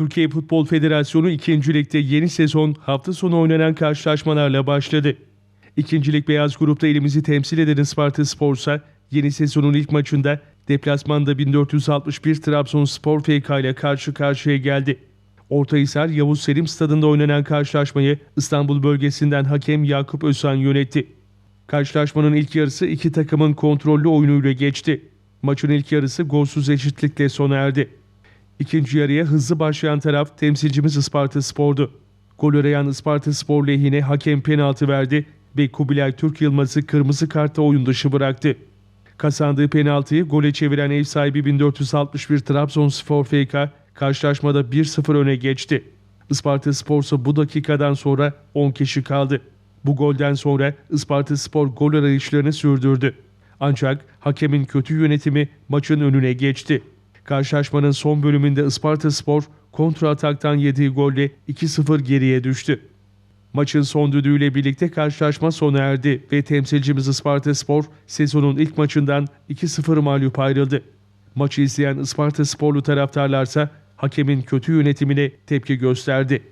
Türkiye Futbol Federasyonu 2. Lig'de yeni sezon hafta sonu oynanan karşılaşmalarla başladı. İkincilik Beyaz Grup'ta elimizi temsil eden Isparta Spor'sa yeni sezonun ilk maçında deplasmanda 1461 Trabzonspor FK ile karşı karşıya geldi. Ortahisar Yavuz Selim Stadında oynanan karşılaşmayı İstanbul bölgesinden hakem Yakup Özhan yönetti. Karşılaşmanın ilk yarısı iki takımın kontrollü oyunuyla geçti. Maçın ilk yarısı golsüz eşitlikle sona erdi. İkinci yarıya hızlı başlayan taraf temsilcimiz Isparta Spor'du. Gol arayan Isparta Spor lehine hakem penaltı verdi ve Kubilay Türk Yılmaz'ı kırmızı kartla oyun dışı bıraktı. Kazandığı penaltıyı gole çeviren ev sahibi 1461 Trabzonspor FK karşılaşmada 1-0 öne geçti. Isparta Spor ise bu dakikadan sonra 10 kişi kaldı. Bu golden sonra Isparta Spor gol arayışlarını sürdürdü. Ancak hakemin kötü yönetimi maçın önüne geçti. Karşılaşmanın son bölümünde Isparta Spor kontra ataktan yediği golle 2-0 geriye düştü. Maçın son düdüğüyle birlikte karşılaşma sona erdi ve temsilcimiz Isparta Spor sezonun ilk maçından 2-0 mağlup ayrıldı. Maçı izleyen Isparta Sporlu taraftarlarsa hakemin kötü yönetimine tepki gösterdi.